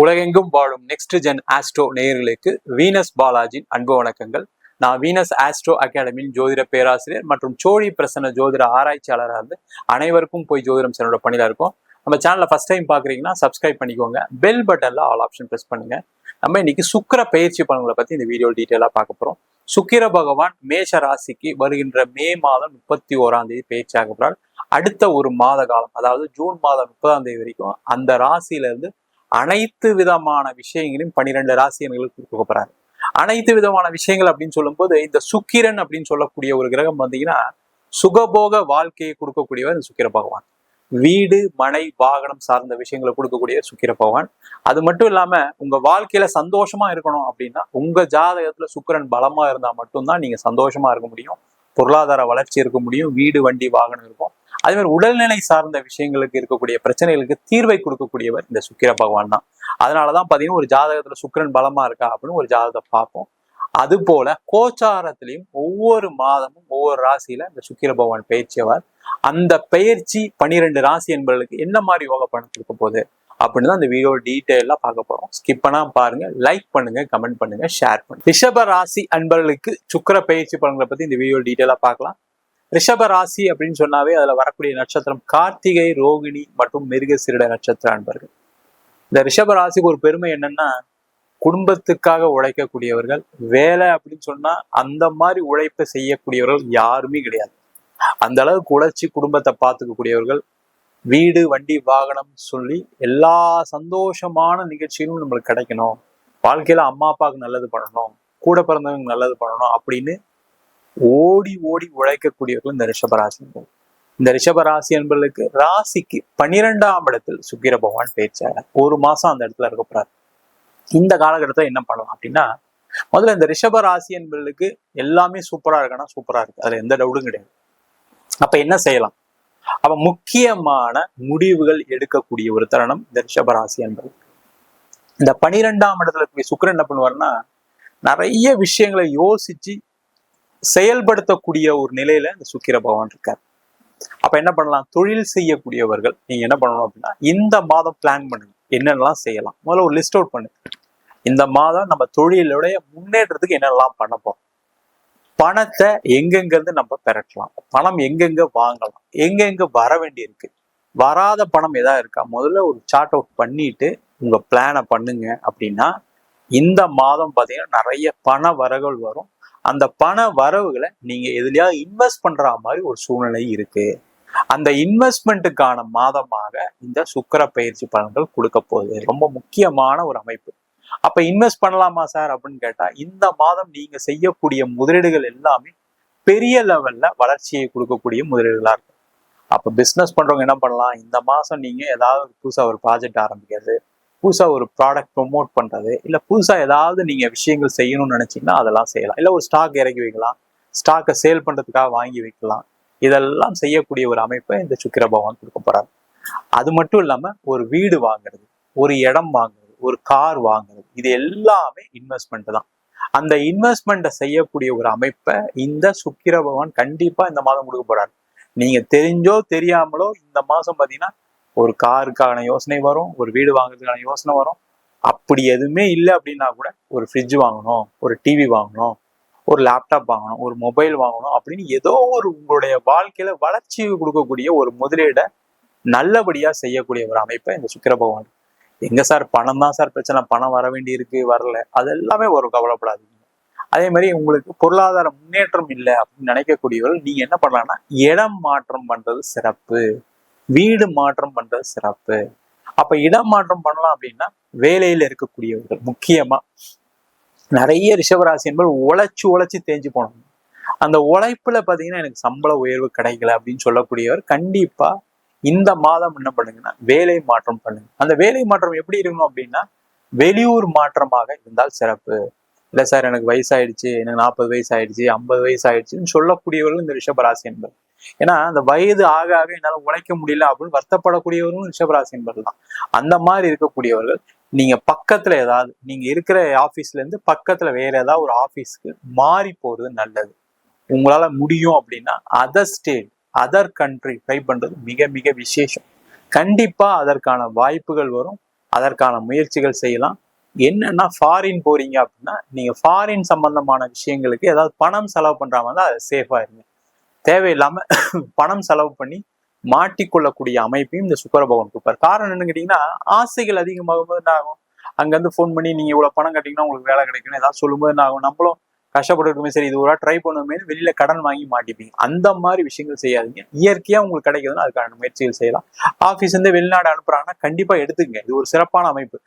உலகெங்கும் வாழும் next gen astro நேயர்களுக்கு வீனஸ் பாலாஜின் அன்பு வணக்கங்கள். நான் வீனஸ் ஆஸ்ட்ரோ அகாடமியின் ஜோதிட பேராசிரியர் மற்றும் சோழி பிரசன்ன ஜோதிட ஆராய்ச்சியாளராக இருந்து அனைவருக்கும் போய் ஜோதிடம் சென்னோட பணியில இருக்கும். நம்ம சேனலை ஃபர்ஸ்ட் டைம் பார்க்குறீங்கன்னா சப்ஸ்கிரைப் பண்ணிக்கோங்க. பெல் பட்டனில் ஆல் ஆப்ஷன் ப்ரெஸ் பண்ணுங்க. நம்ம இன்னைக்கு சுக்கிர பயிற்சி பலன்களை பற்றி இந்த வீடியோ டீட்டெயிலாக பார்க்க போகிறோம் சுக்கிர பகவான் மேஷ ராசிக்கு வருகின்ற மே மாதம் முப்பத்தி ஓராம் தேதி பயிற்சியாக போறார். அடுத்த ஒரு மாத காலம் அதாவது ஜூன் மாதம் முப்பதாம் தேதி வரைக்கும் அந்த ராசியிலேருந்து அனைத்து விதமான விஷயங்களையும் பன்னிரெண்டு ராசியர்களுக்கு கொடுக்க போறாரு. அனைத்து விதமான விஷயங்கள் அப்படின்னு சொல்லும்போது இந்த சுக்கிரன் அப்படின்னு சொல்லக்கூடிய ஒரு கிரகம் வந்தீங்கன்னா சுகபோக வாழ்க்கையை கொடுக்கக்கூடியவர் இந்த சுக்கிர பகவான். வீடு மனை வாகனம் சார்ந்த விஷயங்களை கொடுக்கக்கூடிய சுக்கிர பகவான். அது மட்டும் இல்லாம உங்க வாழ்க்கையில சந்தோஷமா இருக்கணும் அப்படின்னா உங்க ஜாதகத்துல சுக்கிரன் பலமா இருந்தா மட்டும்தான் நீங்க சந்தோஷமா இருக்க முடியும். பொருளாதார வளர்ச்சி இருக்க முடியும். வீடு வண்டி வாகனம் இருக்கும். அதே மாதிரி உடல்நிலை சார்ந்த விஷயங்களுக்கு இருக்கக்கூடிய பிரச்சனைகளுக்கு தீர்வை கொடுக்கக்கூடியவர் இந்த சுக்கிர பகவான் தான். அதனாலதான் பாத்தீங்கன்னா ஒரு ஜாதகத்துல சுக்கிரன் பலமா இருக்கா அப்படின்னு ஒரு ஜாதகத்தை பார்ப்போம். அது போல கோச்சாரத்திலையும் ஒவ்வொரு மாதமும் ஒவ்வொரு ராசியில இந்த சுக்கிர பகவான் பயிற்சியவர். அந்த பயிற்சி பனிரெண்டு ராசி என்பவர்களுக்கு என்ன மாதிரி யோக பணம் கொடுக்க போகுது அப்படின்னு தான் இந்த வீடியோ டீட்டெயிலாக பார்க்க போறோம். ஸ்கிப் பண்ணாம பாருங்க லைக் பண்ணுங்க கமெண்ட் பண்ணுங்க ஷேர் பண்ணுங்க. ரிஷப ராசி அன்பர்களுக்கு சுக்கிர பயிற்சி பலன்களை பத்தி இந்த வீடியோ டீட்டெயிலாக பார்க்கலாம். ரிஷப ராசி அப்படின்னு சொன்னாவே அதுல வரக்கூடிய நட்சத்திரம் கார்த்திகை ரோகிணி மற்றும் மிருக சிறுட நட்சத்திர அன்பர்கள். இந்த ரிஷப ராசிக்கு ஒரு பெருமை என்னன்னா குடும்பத்துக்காக உழைக்கக்கூடியவர்கள் வேலை அப்படின்னு சொன்னா அந்த மாதிரி உழைப்பை செய்யக்கூடியவர்கள் யாருமே கிடையாது. அந்த அளவுக்கு உழைச்சி குடும்பத்தை பார்த்துக்கக்கூடியவர்கள் வீடு வண்டி வாகனம் சொல்லி எல்லா சந்தோஷமான நிகழ்ச்சிகளும் நம்மளுக்கு கிடைக்கணும். வாழ்க்கையில அம்மா அப்பாவுக்கு நல்லது பண்ணணும் கூட பிறந்தவங்க நல்லது பண்ணணும் அப்படின்னு ஓடி ஓடி உழைக்கக்கூடியவர்கள் இந்த ரிஷபராசி இந்த ரிஷபராசி என்பவர்களுக்கு ராசிக்கு பன்னிரெண்டாம் இடத்தில் சுக்கிர பகவான் பேச்சார். ஒரு மாசம் அந்த இடத்துல இருக்க போறாரு. இந்த காலகட்டத்தில் என்ன பண்ணலாம் அப்படின்னா முதல்ல இந்த ரிஷப ராசி என்பவர்களுக்கு எல்லாமே சூப்பரா இருக்குன்னா சூப்பரா இருக்கு. அதுல எந்த டவுட்டும் கிடையாது. அப்ப என்ன செய்யலாம்? அப்ப முக்கியமான முடிவுகள் எடுக்கக்கூடிய ஒரு தருணம் இந்த ரிஷப ராசி என்பது இந்த பனிரெண்டாம் இடத்துல சுக்கரன் சுக்கிரன் என்ன பண்ணுவாருன்னா நிறைய விஷயங்களை யோசிச்சு செயல்படுத்தக்கூடிய ஒரு நிலையில இந்த சுக்கிர பகவான் இருக்கார். அப்ப என்ன பண்ணலாம்? தொழில் செய்யக்கூடியவர்கள் நீங்க என்ன பண்ணணும் அப்படின்னா இந்த மாதம் பிளான் பண்ணுங்க. என்னென்னலாம் செய்யலாம்? முதல்ல ஒரு லிஸ்ட் அவுட் பண்ணுங்க. இந்த மாதம் நம்ம தொழிலுடைய முன்னேற்றத்துக்கு என்னெல்லாம் பண்ண போறோம்? பணத்தை எங்கெங்கிருந்து நம்ம பெறட்டலாம் பணம் எங்கெங்க வாங்கலாம்? எங்கெங்க வர வேண்டி இருக்கு வராத பணம் எதா இருக்கா? முதல்ல ஒரு சார்ட் அவுட் பண்ணிட்டு உங்க பிளானை பண்ணுங்க அப்படின்னா இந்த மாதம் பார்த்தீங்கன்னா நிறைய பண வரவுகள் வரும். அந்த பண வரவுகளை நீங்க எதுலயாவது இன்வெஸ்ட் பண்ற மாதிரி ஒரு சூழ்நிலை இருக்கு. அந்த இன்வெஸ்ட்மெண்ட்டுக்கான மாதமாக இந்த சுக்கர பயிற்சி பலன்கள் கொடுக்க போகுது. ரொம்ப முக்கியமான ஒரு அமைப்பு. அப்ப இன்வெஸ்ட் பண்ணலாமா சார் அப்படின்னு கேட்டா இந்த மாதம் நீங்க செய்யக்கூடிய முதலீடுகள் எல்லாமே பெரிய லெவல்ல வளர்ச்சியை கொடுக்கக்கூடிய முதலீடுகளா இருக்கும். அப்ப பிசினஸ் பண்றவங்க என்ன பண்ணலாம்? இந்த மாசம் நீங்க ஏதாவது புதுசா ஒரு ப்ராஜெக்ட் ஆரம்பிக்கிறது புதுசா ஒரு ப்ராடக்ட் ப்ரொமோட் பண்றது இல்லை புதுசா ஏதாவது நீங்க விஷயங்கள் செய்யணும்னு நினைச்சீங்கன்னா அதெல்லாம் செய்யலாம். இல்லை ஒரு ஸ்டாக் இறக்கி வைக்கலாம். ஸ்டாக்கை சேல் பண்றதுக்காக வாங்கி வைக்கலாம். இதெல்லாம் செய்யக்கூடிய ஒரு அமைப்பை இந்த சுக்கிர பகவான் கொடுக்க போகிறார் அது மட்டும் இல்லாம ஒரு வீடு வாங்குறது ஒரு இடம் வாங்குறது ஒரு கார் வாங்குறது இது எல்லாமே இன்வெஸ்ட்மெண்ட் தான். அந்த இன்வெஸ்ட்மெண்ட்டை செய்யக்கூடிய ஒரு அமைப்பை இந்த சுக்கிர பகவான் கண்டிப்பாக இந்த மாதம் கொடுக்க போகிறார் நீங்க தெரிஞ்சோ தெரியாமலோ இந்த மாதம் பார்த்தீங்கன்னா ஒரு காருக்கான யோசனை வரும் ஒரு வீடு வாங்குறதுக்கான யோசனை வரும். அப்படி எதுவுமே இல்லை அப்படின்னா கூட ஒரு ஃப்ரிட்ஜ் வாங்கணும் ஒரு டிவி வாங்கணும் ஒரு லேப்டாப் வாங்கணும் ஒரு மொபைல் வாங்கணும் அப்படின்னு ஏதோ ஒரு உங்களுடைய வாழ்க்கையில வளர்ச்சி கொடுக்கக்கூடிய ஒரு முதலீடை நல்லபடியா செய்யக்கூடிய ஒரு அமைப்பை இந்த சுக்கிர பகவான் எங்க சார் பணம் தான் சார் பிரச்சனை? பணம் வர வேண்டி இருக்கு வரல. அது எல்லாமே ஒரு கவலைப்படாதீங்க. அதே மாதிரி உங்களுக்கு பொருளாதார முன்னேற்றம் இல்லை அப்படின்னு நினைக்கக்கூடியவர்கள் நீங்க என்ன பண்ணலாம்னா இடம் மாற்றம் பண்றது சிறப்பு. வீடு மாற்றம் பண்றது சிறப்பு. அப்ப இடம் மாற்றம் பண்ணலாம் அப்படின்னா வேலையில இருக்கக்கூடியவர்கள் முக்கியமா. நிறைய ரிஷபராசி என்பது உழைச்சு உழைச்சு தேஞ்சு போனோம் அந்த உழைப்புல பாத்தீங்கன்னா எனக்கு சம்பள உயர்வு கிடைக்கல அப்படின்னு சொல்லக்கூடியவர் கண்டிப்பா இந்த மாதம் என்ன பண்ணுங்கன்னா வேலை மாற்றம் பண்ணுங்க. அந்த வேலை மாற்றம் எப்படி இருக்கணும் அப்படின்னா வெளியூர் மாற்றமாக இருந்தால் சிறப்பு. இல்ல சார் எனக்கு வயசாயிடுச்சு எனக்கு நாற்பது வயசு ஆயிடுச்சு ஐம்பது வயசு ஆயிடுச்சுன்னு சொல்லக்கூடியவர்கள் இந்த ரிஷபராசி என்பது ஏன்னா அந்த வயது ஆக ஆக என்னால உழைக்க முடியல அப்படின்னு வருத்தப்படக்கூடியவர்களும் ரிஷபராசி தான் அந்த மாதிரி இருக்கக்கூடியவர்கள் நீங்க பக்கத்துல ஏதாவது நீங்க இருக்கிற ஆபீஸ்ல இருந்து பக்கத்துல வேற ஏதாவது ஒரு ஆபீஸ்க்கு மாறி போறது நல்லது. உங்களால முடியும் அப்படின்னா other state other country try பண்றது மிக மிக விசேஷம். கண்டிப்பா அதற்கான வாய்ப்புகள் வரும். அதற்கான முயற்சிகள் செய்யலாம். என்னன்னா ஃபாரின் போறீங்க அப்படின்னா நீங்க ஃபாரின் சம்பந்தமான விஷயங்களுக்கு ஏதாவது பணம் செலவு பண்ற மாதிரி தான் அது சேஃபா இருங்க. தேவையில்லாம பணம் செலவு பண்ணி மாட்டிக்கொள்ளக்கூடிய அமைப்பையும் இந்த சுக்கர பகவான் கொடுப்பார். காரணம் என்னன்னு கேட்டீங்கன்னா ஆசைகள் அதிகமாகும் போது என்ன ஆகும் அங்கேருந்து ஃபோன் பண்ணி நீங்க இவ்வளவு பணம் கட்டிங்கன்னா உங்களுக்கு வேலை கிடைக்கும்னு ஏதாவது சொல்லும்போது என்ன ஆகும் நம்மளும் கஷ்டப்பட்டுருக்குமே சரி இது ஒரு ட்ரை பண்ணுமே வெளியில கடன் வாங்கி மாட்டிப்பீங்க. அந்த மாதிரி விஷயங்கள் செய்யாதீங்க. இயற்கையா உங்களுக்கு கிடைக்குதுன்னா அதுக்கான முயற்சிகள் செய்யலாம். ஆபீஸ் இருந்து வெளிநாடு அனுப்புறாங்கன்னா கண்டிப்பா எடுத்துக்கங்க. இது ஒரு சிறப்பான அமைப்பு.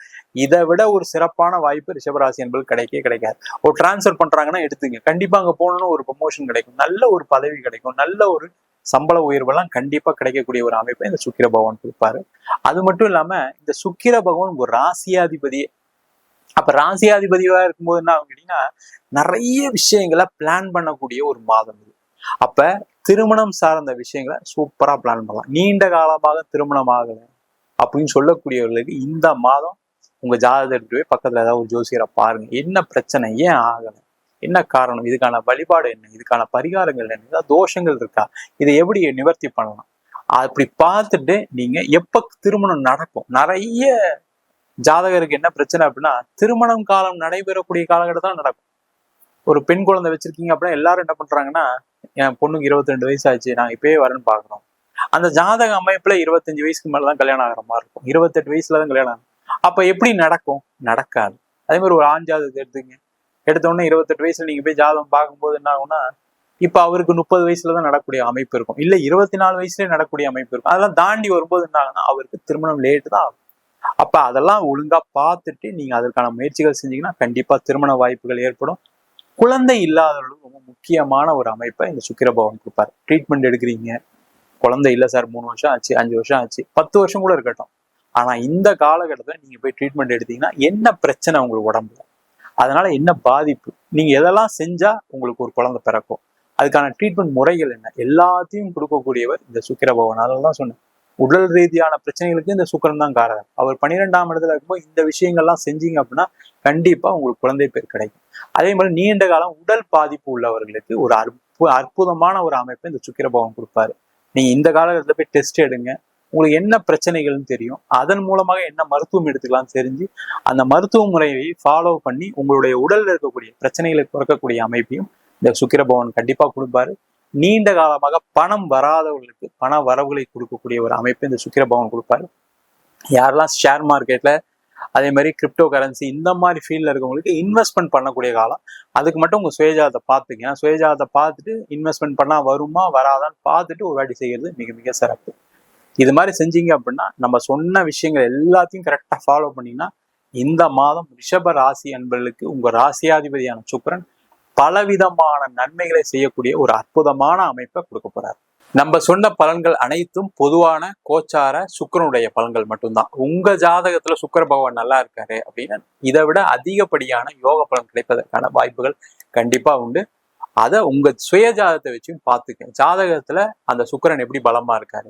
இதை விட ஒரு சிறப்பான வாய்ப்பு ரிஷபராசி என்பது கிடைக்கவே கிடைக்காது. ஒரு டிரான்ஸ்ஃபர் பண்றாங்கன்னா எடுத்துங்க கண்டிப்பா அங்க போகணும்னு ஒரு ப்ரொமோஷன் கிடைக்கும். நல்ல ஒரு பதவி கிடைக்கும். நல்ல ஒரு சம்பள உயர்வெல்லாம் கண்டிப்பா கிடைக்கக்கூடிய ஒரு அமைப்பை இந்த சுக்கிர பகவான் கொடுப்பாரு. அது மட்டும் இல்லாம இந்த சுக்கிர பகவான் ஒரு ராசியாதிபதியே அப்ப ராசியாதிபதியா இருக்கும்போது என்ன ஆகும் கேட்டீங்கன்னா நிறைய விஷயங்களை பிளான் பண்ணக்கூடிய ஒரு மாதம் இது. அப்ப திருமணம் சார்ந்த விஷயங்களை சூப்பரா பிளான் பண்ணலாம். நீண்ட காலமாக திருமணம் ஆகலை அப்படின்னு சொல்லக்கூடியவர்களுக்கு இந்த மாதம் உங்க ஜாதகத்தை போய் பக்கத்துல ஏதாவது ஒரு ஜோசியரை பாருங்க. என்ன பிரச்சனை? ஏன் ஆகலை? என்ன காரணம்? இதுக்கான வழிபாடு என்ன? இதுக்கான பரிகாரங்கள் என்ன? ஏதாவது தோஷங்கள் இருக்கா? இதை எப்படி நிவர்த்தி பண்ணலாம்? அப்படி பார்த்துட்டு நீங்க எப்ப திருமணம் நடக்கும்? நிறைய ஜாதகருக்கு என்ன பிரச்சனை அப்படின்னா திருமணம் காலம் நடைபெறக்கூடிய காலகட்டத்தில் நடக்கும். ஒரு பெண் குழந்தை வச்சிருக்கீங்க அப்படின்னா எல்லாரும் என்ன பண்றாங்கன்னா என் பொண்ணுக்கு இருபத்தி ரெண்டு வயசு ஆச்சு நான் இப்பயே வரேன்னு பாக்குறோம் அந்த ஜாதக அமைப்புல இருபத்தஞ்சு வயசுக்கு மேலதான் கல்யாணம் ஆகிற மாதிரி இருக்கும். இருபத்தெட்டு வயசுல தான் கல்யாணம் ஆகும். அப்ப எப்படி நடக்கும்? நடக்காது. அதே மாதிரி ஒரு ஆண் ஜாதகத்தை எடுத்துங்க எடுத்த உடனே இருபத்தெட்டு வயசுல நீங்க போய் ஜாதகம் பார்க்கும்போது என்ன ஆகும்னா இப்ப அவருக்கு முப்பது வயசுல தான் நடக்கூடிய அமைப்பு இருக்கும். இல்ல இருபத்தி நாலு வயசுலயே நடக்கூடிய அமைப்பு இருக்கும். அதெல்லாம் தாண்டி வரும்போது என்ன ஆகும்னா அவருக்கு திருமணம் லேட்டு தான் ஆகும். அப்ப அதெல்லாம் ஒழுங்கா பார்த்துட்டு நீங்க அதற்கான முயற்சிகள் செஞ்சீங்கன்னா கண்டிப்பா திருமண வாய்ப்புகள் ஏற்படும். குழந்தை இல்லாதவர்களுக்கு ரொம்ப முக்கியமான ஒரு அமைப்பை இந்த சுக்கிரபவன் கொடுப்பாரு. ட்ரீட்மெண்ட் எடுக்கிறீங்க. குழந்தை இல்லை சார் மூணு வருஷம் ஆச்சு அஞ்சு வருஷம் ஆச்சு பத்து வருஷம் கூட இருக்கட்டும். ஆனா இந்த காலகட்டத்தில் நீங்க போய் ட்ரீட்மெண்ட் எடுத்தீங்கன்னா என்ன பிரச்சனை உங்களுக்கு உடம்புல? அதனால என்ன பாதிப்பு? நீங்க எதெல்லாம் செஞ்சா உங்களுக்கு ஒரு குழந்தை பிறக்கும்? அதுக்கான ட்ரீட்மெண்ட் முறைகள் என்ன? எல்லாத்தையும் கொடுக்கக்கூடியவர் இந்த சுக்கிர பகவான். அதனால தான் சொன்னேன். உடல் ரீதியான பிரச்சனைகளுக்கு இந்த சுக்கரன் தான் காரணம். அவர் பன்னிரெண்டாம் இடத்துல இருக்கும்போது இந்த விஷயங்கள்லாம் செஞ்சீங்க அப்படின்னா கண்டிப்பா உங்களுக்கு குழந்தை பேர் கிடைக்கும். அதே மாதிரி நீண்ட காலம் உடல் பாதிப்பு உள்ளவர்களுக்கு ஒரு அற்பு அற்புதமான ஒரு அமைப்பை இந்த சுக்கிரபவன் கொடுப்பாரு. நீங்க இந்த காலகட்டத்தில் போய் டெஸ்ட் எடுங்க. உங்களுக்கு என்ன பிரச்சனைகள்னு தெரியும். அதன் மூலமாக என்ன மருத்துவம் எடுத்துக்கலாம்னு தெரிஞ்சு அந்த மருத்துவ முறையை ஃபாலோ பண்ணி உங்களுடைய உடல்ல இருக்கக்கூடிய பிரச்சனைகளை குறைக்கக்கூடிய அமைப்பையும் இந்த சுக்கிர கண்டிப்பாக கண்டிப்பா கொடுப்பாரு. நீண்ட காலமாக பணம் வராதவர்களுக்கு பண வரவுகளை கொடுக்கக்கூடிய ஒரு அமைப்பு இந்த சுக்கிர கொடுப்பாரு. யாரெல்லாம் ஷேர் மார்க்கெட்ல அதே மாதிரி கிரிப்டோ கரன்சி இந்த மாதிரி ஃபீல்டில் இருக்கவங்களுக்கு இன்வெஸ்ட்மெண்ட் பண்ணக்கூடிய காலம். அதுக்கு மட்டும் உங்கள் சுயஜாதத்தை பார்த்துங்க சுயஜாதத்தை பார்த்துட்டு இன்வெஸ்ட்மெண்ட் பண்ணால் வருமா வராதான்னு பார்த்துட்டு ஒரு வாட்டி செய்கிறது மிக மிக சிறப்பு. இது மாதிரி செஞ்சீங்க அப்படின்னா நம்ம சொன்ன விஷயங்கள் எல்லாத்தையும் கரெக்டாக ஃபாலோ பண்ணீங்கன்னா இந்த மாதம் ரிஷப ராசி அன்பர்களுக்கு உங்கள் ராசியாதிபதியான சுக்கரன் பலவிதமான நன்மைகளை செய்யக்கூடிய ஒரு அற்புதமான அமைப்பை கொடுக்க போறாரு. நம்ம சொன்ன பலன்கள் அனைத்தும் பொதுவான கோச்சார சுக்கரனுடைய பலன்கள் மட்டும்தான். உங்க ஜாதகத்துல சுக்கர பகவான் நல்லா இருக்காரு அப்படின்னா இதை விட அதிகப்படியான யோக பலன் கிடைப்பதற்கான வாய்ப்புகள் கண்டிப்பா உண்டு. அதை உங்க சுய ஜாதகத்தை வச்சும் பார்த்துக்க. ஜாதகத்துல அந்த சுக்கரன் எப்படி பலமா இருக்காரு?